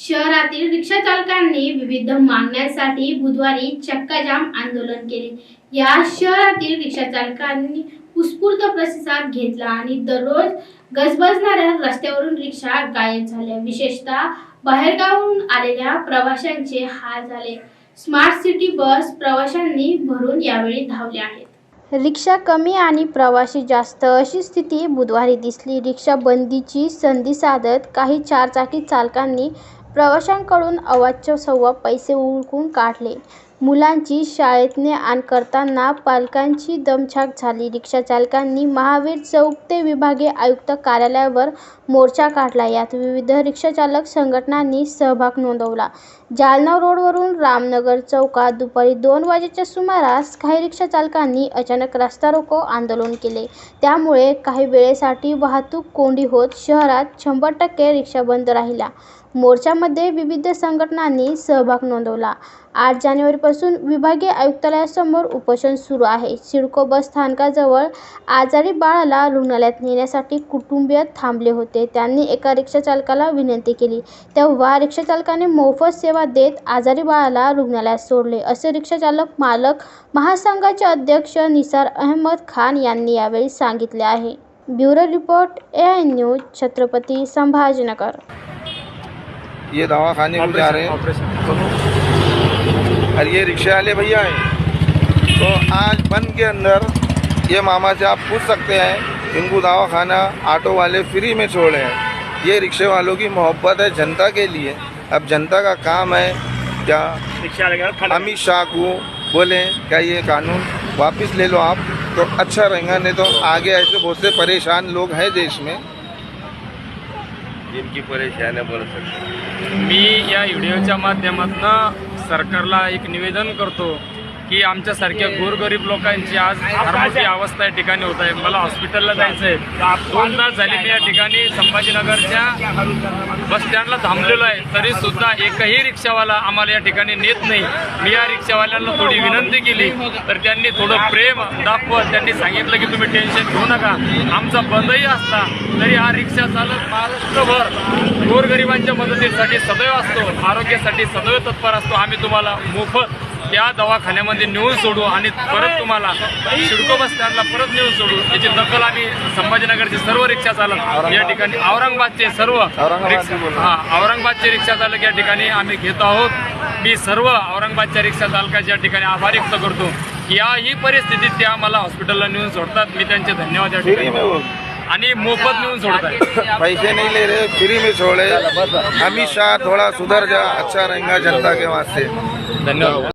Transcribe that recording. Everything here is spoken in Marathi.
शहरातील रिक्षा चालकांनी विविध मागण्यांसाठी बुधवारी चक्काजाम आंदोलन केले. या शहरातील रिक्षा चालकांनी उत्स्फूर्त प्रतिसाद घेतला आणि दररोज गजबजणाऱ्या रस्त्यावरून रिक्षा गायब झाल्या. विशेषतः बाहेरगावून आलेल्या प्रवाशांचे हाल झाले. स्मार्ट सिटी बस प्रवाशांनी भरून यावेळी धावले आहेत. रिक्षा कमी आणि प्रवासी जास्त अशी स्थिती बुधवारी दिसली. रिक्षा बंदीची संधी साधत काही चारचाकी चालकांनी प्रवाशांकडून अवाच्य सव्वा पैसे उकळून काढले. मुलांची शाळेत ने आण करताना पालकांची दमछाक झाली. रिक्षा चालकांनी महावीर चौक ते विभागीय आयुक्त कार्यालयावर मोर्चा काढला. यात विविध रिक्षाचालक संघटनांनी सहभाग नोंदवला. जालना रोडवरून रामनगर चौकात दुपारी दोन वाजेच्या सुमारास काही रिक्षा चालकांनी अचानक रस्ता रोको आंदोलन केले. त्यामुळे काही वेळेसाठी वाहतूक कोंडी होत शहरात शंभर टक्के रिक्षा बंद राहिल्या. मोर्चामध्ये विविध संघटनांनी सहभाग नोंदवला. आठ जानेवारीपासून विभागीय आयुक्तालयासमोर उपोषण सुरू आहे. सिडको बस स्थानकाजवळ आजारी बाळाला रुग्णालयात नेण्यासाठी कुटुंबीय थांबले होते. त्यांनी एका रिक्षाचालकाला विनंती केली. तेव्हा रिक्षाचालकाने मोफत सेवा देत आजारी बाळाला रुग्णालयात सोडले. असे रिक्षाचालक मालक महासंघाचे अध्यक्ष निसार अहमद खान यांनी यावेळी सांगितले आहे. Bureau report A I news Chhatrapati Sambhajinagar. ये दवाखाने को जा रहे हैं। और ये रिक्शे वाले भैया हैं। तो आज बंद के अंदर ये मामा से आप पूछ सकते हैं इनको दवा खाना ऑटो वाले फ्री में छोड़े हैं। ये रिक्शे वालों की मोहब्बत है जनता के लिए। अब जनता का काम है क्या रिक्शा अमित शाह को बोले क्या ये कानून वापस ले लो आप? तो अच्छा रहेगा नहीं तो आगे ऐसे बहुत से परेशान लोग हैं देश में। जिनकी परेशानी बोल सकते मी या व्हिडिओच्या माध्यमातून सरकारला एक निवेदन करतो की आमच्यासारख्या गोरगरीब लोकांची आज मोठी अवस्था या ठिकाणी होत आहे. मला हॉस्पिटलला जायचं आहे दोन तास झाले मी या ठिकाणी संभाजीनगरच्या बस स्टँडला थांबलेलो आहे. तरी सुद्धा एकही रिक्षावाला आम्हाला या ठिकाणी नेत नाही. मी या रिक्षावाल्यांना थोडी विनंती केली तर त्यांनी थोडं प्रेम दाखवत त्यांनी सांगितलं की तुम्ही टेन्शन घेऊ नका. आमचा बंदही असला तरी हा रिक्षा चालक महाराष्ट्रभर गोरगरिबांच्या मदतीसाठी सदैव असतो आरोग्यासाठी सदैव तत्पर असतो. आम्ही तुम्हाला मोफत त्या दवाखान्यामध्ये नेऊन सोडू आणि परत तुम्हाला शिडको बस स्टँडला परत नेऊन सोडू. याची दखल आम्ही संभाजीनगरचे सर्व रिक्षा चालक या ठिकाणी औरंगाबादचे सर्व औरंगाबादचे रिक्षा- बोला. हा औरंगाबादचे रिक्षा चालक या ठिकाणी आम्ही घेत आहोत. मी सर्व औरंगाबादच्या रिक्षा चालकाच्या ठिकाणी आभार व्यक्त करतो. याही परिस्थितीत ते आम्हाला हॉस्पिटलला नेऊन सोडतात. मी त्यांचे धन्यवाद या ठिकाणी आणि मोफत नेऊन सोडतात पैसे नहीं ले रहे फ्री में छोड़े अमित शाह थोड़ा सुधर जा. अच्छा रहेगा जनता के वास्ते. धन्यवाद.